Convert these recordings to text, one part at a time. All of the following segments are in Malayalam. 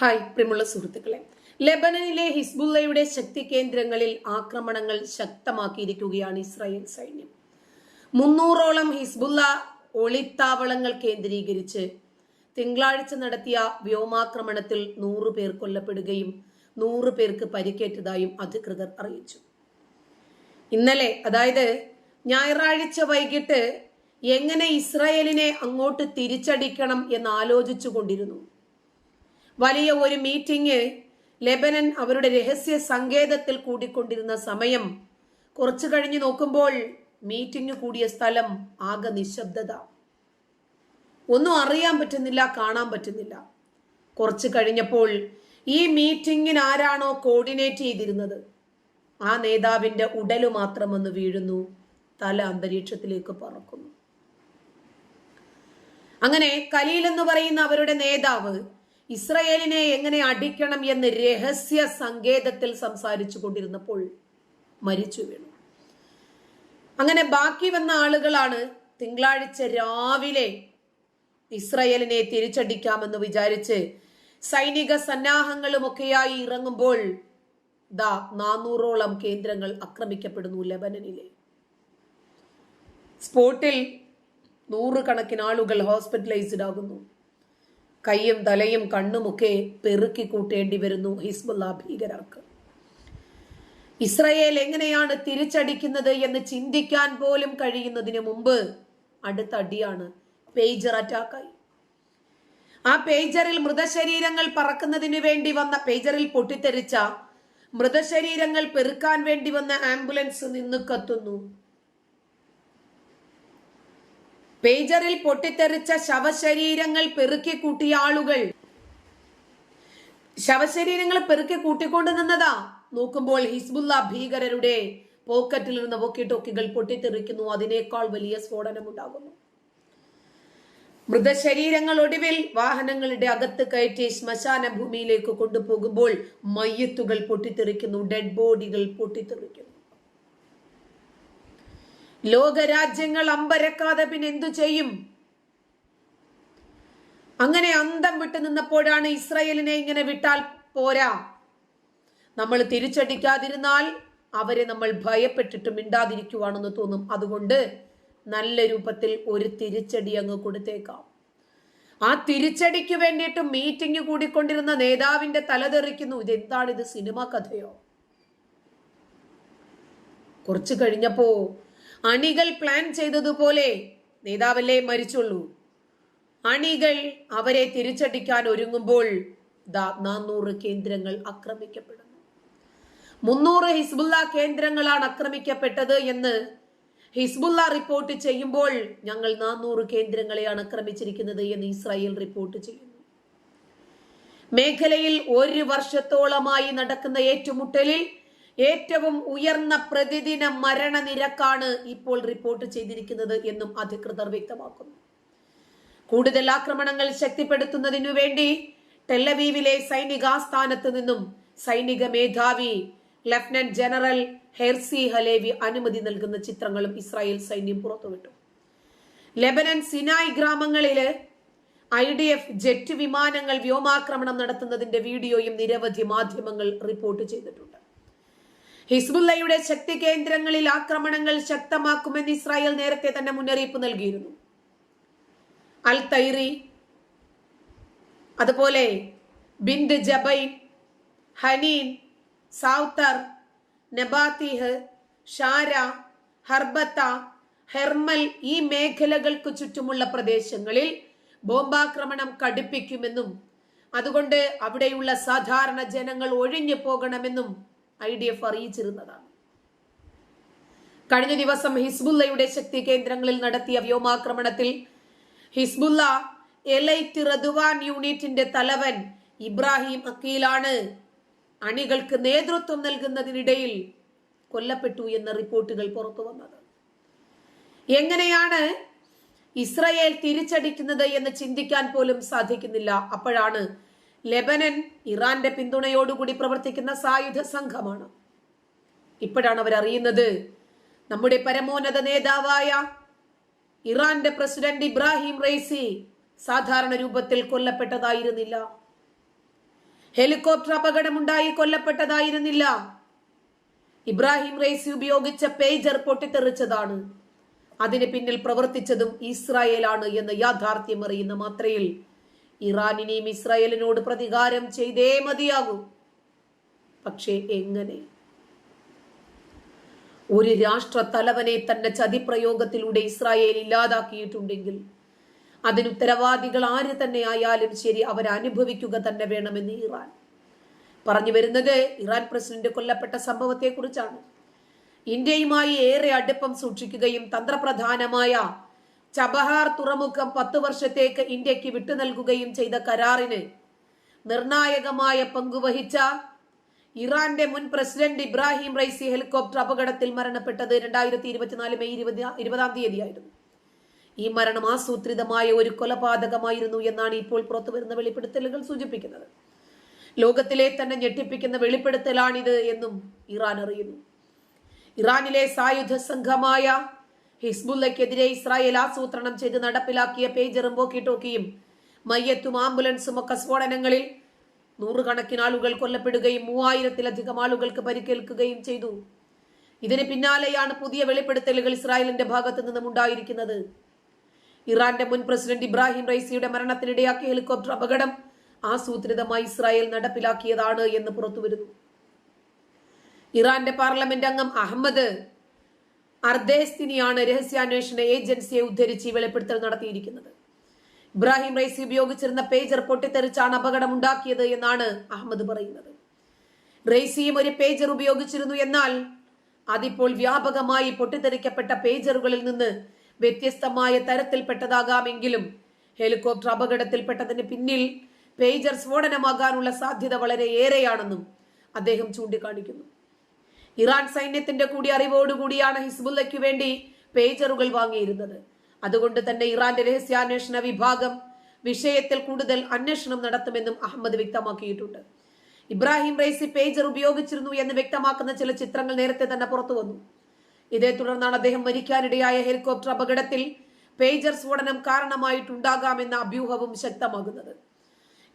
ഹായ് പ്രിയമുള്ള സുഹൃത്തുക്കളെ. ലെബനനിലെ ഹിസ്ബുള്ളയുടെ ശക്തി കേന്ദ്രങ്ങളിൽ ആക്രമണങ്ങൾ ശക്തമാക്കിയിരിക്കുകയാണ് ഇസ്രായേൽ സൈന്യം. മുന്നൂറോളം ഹിസ്ബുള്ള ഒളിത്താവളങ്ങൾ കേന്ദ്രീകരിച്ച് തിങ്കളാഴ്ച നടത്തിയ വ്യോമാക്രമണത്തിൽ നൂറു പേർ കൊല്ലപ്പെടുകയും നൂറ് പേർക്ക് പരിക്കേറ്റതായും അധികൃതർ അറിയിച്ചു. ഇന്നലെ അതായത് ഞായറാഴ്ച വൈകിട്ട് എങ്ങനെ ഇസ്രായേലിനെ അങ്ങോട്ട് തിരിച്ചടിക്കണം എന്ന് ആലോചിച്ചു കൊണ്ടിരുന്നു വലിയ ഒരു മീറ്റിംഗ് ലെബനൻ അവരുടെ രഹസ്യ സങ്കേതത്തിൽ കൂടിക്കൊണ്ടിരുന്ന സമയം. കുറച്ചു കഴിഞ്ഞ് നോക്കുമ്പോൾ മീറ്റിംഗ് കൂടിയ സ്ഥലം ആകെ നിശബ്ദത. ഒന്നും അറിയാൻ പറ്റുന്നില്ല കാണാൻ പറ്റുന്നില്ല. കുറച്ചു കഴിഞ്ഞപ്പോൾ ഈ മീറ്റിംഗിന് ആരാണോ കോർഡിനേറ്റ് ചെയ്തിരുന്നത്? ആ നേതാവിന്റെ ഉടൽ മാത്രം ഒന്ന് വീഴുന്നു തല അന്തരീക്ഷത്തിലേക്ക് പറക്കുന്നു. അങ്ങനെ കലീൽ എന്ന് പറയുന്ന അവരുടെ നേതാവ് ഇസ്രയേലിനെ എങ്ങനെ അടിക്കണം എന്ന് രഹസ്യ സങ്കേതത്തിൽ സംസാരിച്ചു കൊണ്ടിരുന്നപ്പോൾ മരിച്ചു വീണു. അങ്ങനെ ബാക്കി വന്ന ആളുകളാണ് തിങ്കളാഴ്ച രാവിലെ ഇസ്രയേലിനെ തിരിച്ചടിക്കാമെന്ന് വിചാരിച്ച് സൈനിക സന്നാഹങ്ങളുമൊക്കെയായി ഇറങ്ങുമ്പോൾ ദാ നാനൂറോളം കേന്ദ്രങ്ങൾ ആക്രമിക്കപ്പെടുന്നു ലെബനനിലെ. സ്പോട്ടിൽ നൂറുകണക്കിന് ആളുകൾ ഹോസ്പിറ്റലൈസ്ഡ് ആകുന്നു. കൈയും തലയും കണ്ണുമൊക്കെ പെറുക്കി കൂട്ടേണ്ടി വരുന്നു ഹിസ്ബുല്ല ഭീകരർക്ക്. ഇസ്രയേൽ എങ്ങനെയാണ് തിരിച്ചടിക്കുന്നത് എന്ന് ചിന്തിക്കാൻ പോലും കഴിയുന്നതിന് മുമ്പ് അടുത്ത അടിയാണ് പേജർ അറ്റാക്കായി. ആ പേജറിൽ മൃതശരീരങ്ങൾ പറക്കുന്നതിന് വേണ്ടി വന്ന പേജറിൽ പൊട്ടിത്തെറിച്ച മൃതശരീരങ്ങൾ പെറുക്കാൻ വേണ്ടി വന്ന ആംബുലൻസ് നിന്ന് കത്തുന്നു. പേജറിൽ പൊട്ടിത്തെറിച്ച ശവശരീരങ്ങൾ പെറുക്കി കൂട്ടിയ ആളുകൾ. ശവശരീരങ്ങൾ പെറുക്കി കൂട്ടിക്കൊണ്ടു നിന്നതാ? നോക്കുമ്പോൾ ഹിസ്ബുല്ല ഭീകരരുടെ പോക്കറ്റിൽ നിന്ന് വോക്കി ടോക്കികൾ പൊട്ടിത്തെറിക്കുന്നു. അതിനേക്കാൾ വലിയ സ്ഫോടനം ഉണ്ടാകുന്നു മൃതശരീരങ്ങൾ ഒടുവിൽ വാഹനങ്ങളുടെ അകത്ത് കയറ്റി ശ്മശാന ഭൂമിയിലേക്ക് കൊണ്ടുപോകുമ്പോൾ മയ്യത്തുകൾ പൊട്ടിത്തെറിക്കുന്നു. ഡെഡ് ബോഡികൾ പൊട്ടിത്തെറിക്കുന്നു. ലോകരാജ്യങ്ങൾ അമ്പരക്കാതെ പിന്നെ എന്തു ചെയ്യും? അങ്ങനെ അന്തം വിട്ടു നിന്നപ്പോഴാണ് ഇസ്രയേലിനെ ഇങ്ങനെ വിട്ടാൽ പോരാ. നമ്മൾ തിരിച്ചടിക്കാതിരുന്നാൽ അവരെ നമ്മൾ ഭയപ്പെട്ടിട്ട് മിണ്ടാതിരിക്കുവാണെന്ന് തോന്നും. അതുകൊണ്ട് നല്ല രൂപത്തിൽ ഒരു തിരിച്ചടി അങ്ങ് കൊടുത്തേക്കാം. ആ തിരിച്ചടിക്ക് വേണ്ടിയിട്ട് മീറ്റിംഗ് കൂടിക്കൊണ്ടിരുന്ന നേതാവിന്റെ തലതെറിക്കുന്നു. ഇതെന്താണ് ഇത് സിനിമ കഥയോ? കുറച്ചു കഴിഞ്ഞപ്പോ അണികൾ പ്ലാൻ ചെയ്തതുപോലെ നേതാവല്ലേ മരിച്ചുള്ളൂ. അണികൾ അവരെ തിരിച്ചടിക്കാൻ ഒരുങ്ങുമ്പോൾ നാനൂറ് കേന്ദ്രങ്ങൾ ആക്രമിക്കപ്പെടുന്നു. മുന്നൂറ് ഹിസ്ബുല്ല കേന്ദ്രങ്ങളാണ് ആക്രമിക്കപ്പെട്ടത് എന്ന് ഹിസ്ബുല്ല റിപ്പോർട്ട് ചെയ്യുമ്പോൾ ഞങ്ങൾ നാനൂറ് കേന്ദ്രങ്ങളെയാണ് ആക്രമിച്ചിരിക്കുന്നത് എന്ന് ഇസ്രായേൽ റിപ്പോർട്ട് ചെയ്യുന്നു. മേഖലയിൽ ഒരു വർഷത്തോളമായി നടക്കുന്ന ഏറ്റുമുട്ടലിൽ ഏറ്റവും ഉയർന്ന പ്രതിദിന മരണനിരക്കാണ് ഇപ്പോൾ റിപ്പോർട്ട് ചെയ്തിരിക്കുന്നത് എന്നും അധികൃതർ വ്യക്തമാക്കുന്നു. കൂടുതൽ ആക്രമണങ്ങൾ ശക്തിപ്പെടുത്തുന്നതിനു വേണ്ടി ടെല്ലവീവിലെ സൈനികാസ്ഥാനത്ത് നിന്നും സൈനിക മേധാവി ലഫ്റ്റനന്റ് ജനറൽ ഹെർസി ഹലേവി അനുമതി നൽകുന്ന ചിത്രങ്ങളും ഇസ്രായേൽ സൈന്യം പുറത്തുവിട്ടു. ലെബനൻ സിനായ് ഗ്രാമങ്ങളിൽ ഐ ഡി എഫ് ജെറ്റ് വിമാനങ്ങൾ വ്യോമാക്രമണം നടത്തുന്നതിന്റെ വീഡിയോയും നിരവധി മാധ്യമങ്ങൾ റിപ്പോർട്ട് ചെയ്തിട്ടുണ്ട്. ഹിസ്ബുല്ലയുടെ ശക്തി കേന്ദ്രങ്ങളിൽ ആക്രമണങ്ങൾ ശക്തമാക്കുമെന്ന് ഇസ്രായേൽ നേരത്തെ തന്നെ മുന്നറിയിപ്പ് നൽകിയിരുന്നു. അൽ തൈറി അതുപോലെ ബിന്ദ് ജബൈൻ ഹനീൻ സൗത്തർ നബാത്തിഹ് ഷാര ഹർബത്ത ഹെർമൽ ഈ മേഖലകൾക്ക് ചുറ്റുമുള്ള പ്രദേശങ്ങളിൽ ബോംബാക്രമണം കടുപ്പിക്കുമെന്നും അതുകൊണ്ട് അവിടെയുള്ള സാധാരണ ജനങ്ങൾ ഒഴിഞ്ഞു പോകണമെന്നും ഐ ഡി എഫ് അറിയിച്ചിരുന്നതാണ്. കഴിഞ്ഞ ദിവസം ഹിസ്ബുല്ലയുടെ ശക്തി കേന്ദ്രങ്ങളിൽ നടത്തിയ വ്യോമാക്രമണത്തിൽ ഹിസ്ബുല്ല എലൈറ്റ് റദുവാൻ യൂണിറ്റിന്റെ തലവൻ ഇബ്രാഹിം അക്കീലാണ് അണികൾക്ക് നേതൃത്വം നൽകുന്നതിനിടയിൽ കൊല്ലപ്പെട്ടു എന്ന റിപ്പോർട്ടുകൾ പുറത്തു വന്നത്. എങ്ങനെയാണ് ഇസ്രയേൽ തിരിച്ചടിക്കുന്നത് എന്ന് ചിന്തിക്കാൻ പോലും സാധിക്കുന്നില്ല. അപ്പോഴാണ് ലെബനൻ ഇറാന്റെ പിന്തുണയോടുകൂടി പ്രവർത്തിക്കുന്ന സായുധ സംഘമാണ്. ഇപ്പോഴാണ് അവർ അറിയുന്നത് നമ്മുടെ പരമോന്നത നേതാവായ ഇറാന്റെ പ്രസിഡന്റ് ഇബ്രാഹിം റൈസി സാധാരണ രൂപത്തിൽ കൊല്ലപ്പെട്ടതായിരുന്നില്ല. ഹെലികോപ്റ്റർ അപകടമുണ്ടായി കൊല്ലപ്പെട്ടതായിരുന്നില്ല. ഇബ്രാഹിം റൈസി ഉപയോഗിച്ച പേജർ പൊട്ടിത്തെറിച്ചതാണ്. അതിന് പിന്നിൽ പ്രവർത്തിച്ചതും ഇസ്രായേലാണ് എന്ന യാഥാർത്ഥ്യം അറിയുന്ന മാത്രയിൽ ഇറാനിനെയും ഇസ്രായേലിനോട് പ്രതികാരം ചെയ്തേ മതിയാകൂ. പക്ഷേ എങ്ങനെ? ഒരു രാഷ്ട്ര തലവനെ തന്റെ ചതിപ്രയോഗത്തിലൂടെ ഇസ്രായേൽ ഇല്ലാതാക്കിയിട്ടുണ്ടെങ്കിൽ അതിന് ഉത്തരവാദികൾ ആര് തന്നെ ആയാലും ശരി അവരനുഭവിക്കുക തന്നെ വേണമെന്ന് ഇറാൻ. പറഞ്ഞു വരുന്നത് ഇറാൻ പ്രസിഡന്റ് കൊല്ലപ്പെട്ട സംഭവത്തെക്കുറിച്ചാണ്. ഇന്ത്യയുമായി ഏറെ അടുപ്പം സൂക്ഷിക്കുകയും തന്ത്രപ്രധാനമായ ചബഹാർ തുറമുഖം പത്ത് വർഷത്തേക്ക് ഇന്ത്യയ്ക്ക് വിട്ടു നൽകുകയും ചെയ്ത കരാറിന് നിർണായകമായ പങ്കുവഹിച്ച ഇറാന്റെ മുൻ പ്രസിഡന്റ് ഇബ്രാഹിം റൈസി ഹെലികോപ്റ്റർ അപകടത്തിൽ മരണപ്പെട്ടത് രണ്ടായിരത്തി ഇരുപത്തിനാല് മെയ് ഇരുപത് ഇരുപതാം തീയതിയായിരുന്നു. ഈ മരണം ആസൂത്രിതമായ ഒരു കൊലപാതകമായിരുന്നു എന്നാണ് ഇപ്പോൾ പുറത്തുവരുന്ന വെളിപ്പെടുത്തലുകൾ സൂചിപ്പിക്കുന്നത്. ലോകത്തിലെ തന്നെ ഞെട്ടിപ്പിക്കുന്ന വെളിപ്പെടുത്തലാണിത് എന്നും ഇറാൻ അറിയുന്നു. ഇറാനിലെ സായുധ സംഘമായ ഹിസ്ബുല്ലയ്ക്കെതിരെ ഇസ്രായേൽ ആസൂത്രണം ചെയ്ത് നടപ്പിലാക്കിയ പേജറും വോക്കി ടോക്കിയും മയ്യത്തും ആംബുലൻസും ഒക്കെ സ്ഫോടനങ്ങളിൽ നൂറുകണക്കിന് ആളുകൾ കൊല്ലപ്പെടുകയും മൂവായിരത്തിലധികം ആളുകൾക്ക് പരിക്കേൽക്കുകയും ചെയ്തു. ഇതിന് പിന്നാലെയാണ് പുതിയ വെളിപ്പെടുത്തലുകൾ ഇസ്രായേലിന്റെ ഭാഗത്തു നിന്നും ഉണ്ടായിരിക്കുന്നത്. ഇറാന്റെ മുൻ പ്രസിഡന്റ് ഇബ്രാഹിം റൈസിയുടെ മരണത്തിനിടയാക്കിയ ഹെലികോപ്റ്റർ അപകടം ആസൂത്രിതമായി ഇസ്രായേൽ നടപ്പിലാക്കിയതാണ് എന്ന് പുറത്തുവരുന്നു. ഇറാന്റെ പാർലമെന്റ് അംഗം അഹമ്മദ് അർദേസ്തിനിയാണ് രഹസ്യാന്വേഷണ ഏജൻസിയെ ഉദ്ധരിച്ച് വെളിപ്പെടുത്തൽ നടത്തിയിരിക്കുന്നത്. ഇബ്രാഹിം റൈസി ഉപയോഗിച്ചിരുന്ന പേജർ പൊട്ടിത്തെറിച്ചാണ് അപകടം ഉണ്ടാക്കിയത് എന്നാണ് അഹമ്മദ് പറയുന്നത്. റൈസിയും ഒരു പേജർ ഉപയോഗിച്ചിരുന്നു എന്നാൽ അതിപ്പോൾ വ്യാപകമായി പൊട്ടിത്തെറിക്കപ്പെട്ട പേജറുകളിൽ നിന്ന് വ്യത്യസ്തമായ തരത്തിൽപ്പെട്ടതാകാമെങ്കിലും ഹെലികോപ്റ്റർ അപകടത്തിൽപ്പെട്ടതിന് പിന്നിൽ പേജർ സ്ഫോടനമാകാനുള്ള സാധ്യത വളരെ ഏറെയാണെന്നും അദ്ദേഹം ചൂണ്ടിക്കാണിക്കുന്നു. ഇറാൻ സൈന്യത്തിന്റെ കൂടി അറിവോടുകൂടിയാണ് ഹിസ്ബുല്ലയ്ക്ക് വേണ്ടി പേജറുകൾ വാങ്ങിയിരുന്നത്. അതുകൊണ്ട് തന്നെ ഇറാന്റെ രഹസ്യാന്വേഷണ വിഭാഗം വിഷയത്തിൽ കൂടുതൽ അന്വേഷണം നടത്തുമെന്നും അഹമ്മദ് വ്യക്തമാക്കിയിട്ടുണ്ട്. ഇബ്രാഹിം റൈസി പേജർ ഉപയോഗിച്ചിരുന്നു എന്ന് വ്യക്തമാക്കുന്ന ചില ചിത്രങ്ങൾ നേരത്തെ തന്നെ പുറത്തു വന്നു. ഇതേ തുടർന്നാണ് അദ്ദേഹം മരിക്കാനിടയായ ഹെലികോപ്റ്റർ അപകടത്തിൽ പേജർ സ്ഫോടനം കാരണമായിട്ടുണ്ടാകാമെന്ന അഭ്യൂഹവും ശക്തമാകുന്നത്.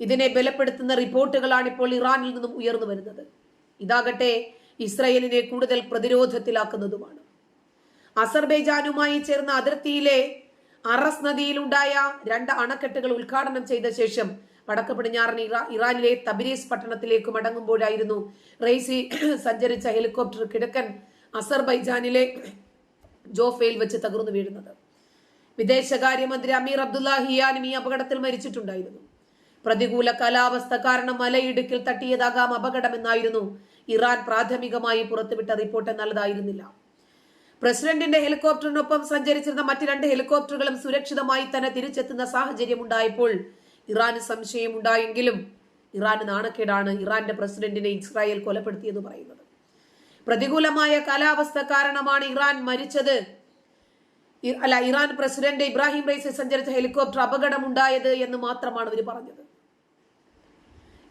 ഇതിനെ ബലപ്പെടുത്തുന്ന റിപ്പോർട്ടുകളാണ് ഇപ്പോൾ ഇറാനിൽ നിന്നും ഉയർന്നു വരുന്നത്. ഇതാകട്ടെ ഇസ്രയേലിനെ കൂടുതൽ പ്രതിരോധത്തിലാക്കുന്നതുമാണ്. അസർബൈജാനുമായി ചേർന്ന അതിർത്തിയിലെ അറസ് നദിയിലുണ്ടായ രണ്ട് അണക്കെട്ടുകൾ ഉദ്ഘാടനം ചെയ്ത ശേഷം വടക്ക് പടിഞ്ഞാറൻ ഇറാനിലെ തബിരീസ് പട്ടണത്തിലേക്ക് മടങ്ങുമ്പോഴായിരുന്നു റെയ്സി സഞ്ചരിച്ച ഹെലികോപ്റ്റർ കിഴക്കൻ അസർബൈജാനിലെ ജോഫയിൽ വെച്ച് തകർന്നു വീഴുന്നത്. വിദേശകാര്യമന്ത്രി അമീർ അബ്ദുല്ലാഹിയാനും ഈ അപകടത്തിൽ മരിച്ചിട്ടുണ്ടായിരുന്നു. പ്രതികൂല കാലാവസ്ഥ കാരണം മലയിടുക്കിൽ തട്ടിയതാകാം അപകടമെന്നായിരുന്നു ഇറാൻ പ്രാഥമികമായി പുറത്തുവിട്ട റിപ്പോർട്ട് നല്ലതായിരുന്നില്ല. പ്രസിഡന്റിന്റെ ഹെലികോപ്റ്ററിനൊപ്പം സഞ്ചരിച്ചിരുന്ന മറ്റ് രണ്ട് ഹെലികോപ്റ്ററുകളും സുരക്ഷിതമായി തന്നെ തിരിച്ചെത്തുന്ന സാഹചര്യം ഉണ്ടായപ്പോൾ ഇറാന് സംശയമുണ്ടായെങ്കിലും ഇറാന് നാണക്കേടാണ് ഇറാന്റെ പ്രസിഡന്റിനെ ഇസ്രായേൽ കൊലപ്പെടുത്തിയെന്ന് പറയുന്നത്. പ്രതികൂലമായ കാലാവസ്ഥ കാരണമാണ് ഇറാൻ മരിച്ചത്. അല്ല ഇറാൻ പ്രസിഡന്റ് ഇബ്രാഹിം റൈസി സഞ്ചരിച്ച ഹെലികോപ്റ്റർ അപകടമുണ്ടായത് എന്ന് മാത്രമാണ് അവർ പറഞ്ഞത്.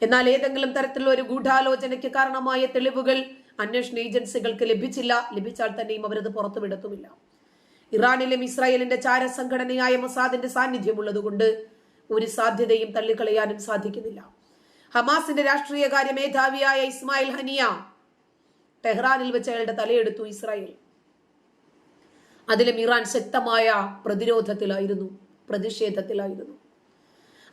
എന്നാൽ ഏതെങ്കിലും തരത്തിലുള്ള ഒരു ഗൂഢാലോചനയ്ക്ക് കാരണമായ തെളിവുകൾ അന്വേഷണ ഏജൻസികൾക്ക് ലഭിച്ചില്ല. ലഭിച്ചാൽ തന്നെയും അവരത് പുറത്തുവിടത്തുമില്ല. ഇറാനിലും ഇസ്രായേലിന്റെ ചാര സംഘടനയായ മൊസാദിന്റെ സാന്നിധ്യമുള്ളതുകൊണ്ട് ഒരു സാധ്യതയും തള്ളിക്കളയാനും സാധിക്കുന്നില്ല. ഹമാസിന്റെ രാഷ്ട്രീയകാര്യ മേധാവിയായ ഇസ്മായിൽ ഹനിയ ടെഹ്റാനിൽ വെച്ച് അയാളുടെ തലയെടുത്തു ഇസ്രായേൽ. അതിലും ഇറാൻ ശക്തമായ പ്രതിരോധത്തിലായിരുന്നു പ്രതിഷേധത്തിലായിരുന്നു.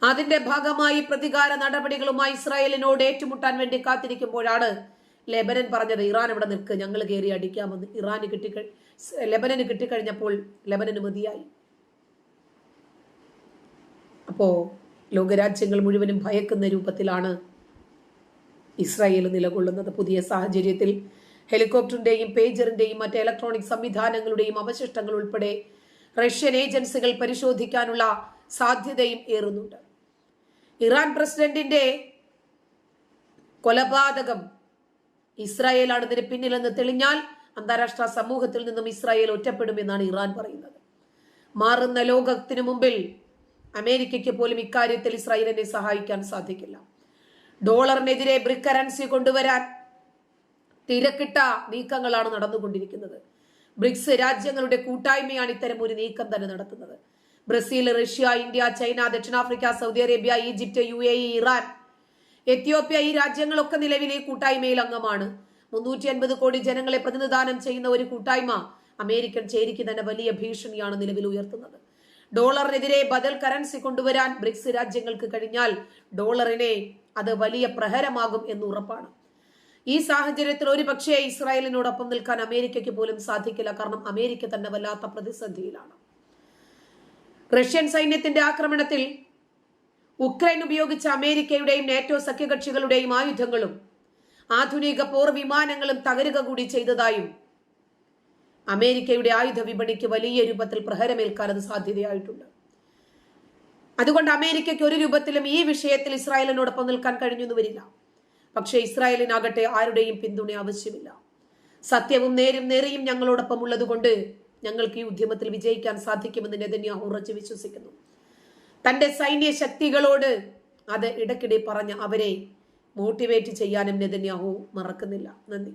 അതിന്റെ ഭാഗമായി പ്രതികാര നടപടികളുമായി ഇസ്രായേലിനോട് ഏറ്റുമുട്ടാൻ വേണ്ടി കാത്തിരിക്കുമ്പോഴാണ് ലെബനൻ പറഞ്ഞത് ഇറാൻ ഇവിടെ നിൽക്ക് ഞങ്ങൾ കയറി അടിക്കാമെന്ന്. ഇറാന് കിട്ടി ലെബനന് കിട്ടിക്കഴിഞ്ഞപ്പോൾ ലെബനന് മതിയായി. അപ്പോ ലോകരാജ്യങ്ങൾ മുഴുവനും ഭയക്കുന്ന രൂപത്തിലാണ് ഇസ്രായേൽ നിലകൊള്ളുന്നത്. പുതിയ സാഹചര്യത്തിൽ ഹെലികോപ്റ്ററിന്റെയും പേജറിന്റെയും മറ്റ് ഇലക്ട്രോണിക് സംവിധാനങ്ങളുടെയും അവശിഷ്ടങ്ങൾ ഉൾപ്പെടെ റഷ്യൻ ഏജൻസികൾ പരിശോധിക്കാനുള്ള സാധ്യതയും ഏറുന്നുണ്ട്. ഇറാൻ പ്രസിഡന്റിന്റെ കൊലപാതകം ഇസ്രായേലാണ് ഇതിന് പിന്നിലെന്ന് തെളിഞ്ഞാൽ അന്താരാഷ്ട്ര സമൂഹത്തിൽ നിന്നും ഇസ്രായേൽ ഒറ്റപ്പെടുമെന്നാണ് ഇറാൻ പറയുന്നത്. മാറുന്ന ലോകത്തിനു മുമ്പിൽ അമേരിക്കയ്ക്ക് പോലും ഇക്കാര്യത്തിൽ ഇസ്രായേലിനെ സഹായിക്കാൻ സാധിക്കില്ല. ഡോളറിനെതിരെ ബ്രിക് കറൻസി കൊണ്ടുവരാൻ തിരക്കിട്ട നീക്കങ്ങളാണ് നടന്നുകൊണ്ടിരിക്കുന്നത്. ബ്രിക്സ് രാജ്യങ്ങളുടെ കൂട്ടായ്മയാണ് ഇത്തരം ഒരു നീക്കം തന്നെ നടത്തുന്നത്. ബ്രസീൽ റഷ്യ ഇന്ത്യ ചൈന ദക്ഷിണാഫ്രിക്ക Saudi Arabia Egypt U A Iran Ethiopia ഈ രാജ്യങ്ങളൊക്കെ നിലവിലെ കൂട്ടായ്മയിൽ അംഗമാണ്. മുന്നൂറ്റി അൻപത് കോടി ജനങ്ങളെ പ്രതിനിധാനം ചെയ്യുന്ന ഒരു കൂട്ടായ്മ അമേരിക്കൻ ചേരിക്ക് തന്നെ വലിയ ഭീഷണിയാണ് നിലവിൽ ഉയർത്തുന്നത്. ഡോളറിനെതിരെ ബദൽ കറൻസി കൊണ്ടുവരാൻ ബ്രിക്സ് രാജ്യങ്ങൾക്ക് കഴിഞ്ഞാൽ ഡോളറിനെ അത് വലിയ പ്രഹരമാകും എന്ന് ഉറപ്പാണ്. ഈ സാഹചര്യത്തിൽ ഒരു പക്ഷേ ഇസ്രായേലിനോടൊപ്പം നിൽക്കാൻ അമേരിക്കയ്ക്ക് പോലും സാധിക്കില്ല. കാരണം അമേരിക്ക തന്നെ വല്ലാത്ത പ്രതിസന്ധിയിലാണ്. റഷ്യൻ സൈന്യത്തിന്റെ ആക്രമണത്തിൽ ഉക്രൈൻ ഉപയോഗിച്ച അമേരിക്കയുടെയും നാറ്റോ സഖ്യകക്ഷികളുടെയും ആയുധങ്ങളും ആധുനിക പോർ വിമാനങ്ങളും തകരുക കൂടി ചെയ്തതായും അമേരിക്കയുടെ ആയുധ വിപണിക്ക് വലിയ രൂപത്തിൽ പ്രഹരമേൽക്കാൻ അത് സാധ്യതയായിട്ടുണ്ട്. അതുകൊണ്ട് അമേരിക്കയ്ക്ക് ഒരു രൂപത്തിലും ഈ വിഷയത്തിൽ ഇസ്രായേലിനോടൊപ്പം നിൽക്കാൻ കഴിഞ്ഞെന്ന് വരില്ല. പക്ഷേ ഇസ്രായേലിനാകട്ടെ ആരുടെയും പിന്തുണ ആവശ്യമില്ല. സത്യവും നേരും നേരെയും ഞങ്ങളോടൊപ്പം ഉള്ളതുകൊണ്ട് ഞങ്ങൾക്ക് ഈ ഉദ്യമത്തിൽ വിജയിക്കാൻ സാധിക്കുമെന്ന് നെതന്യാഹു ഉറച്ചു വിശ്വസിക്കുന്നു. തന്റെ സൈന്യ ശക്തികളോട് അത് ഇടയ്ക്കിടെ പറഞ്ഞ് അവരെ മോട്ടിവേറ്റ് ചെയ്യാനും നെതന്യാഹു മറക്കുന്നില്ല. നന്ദി.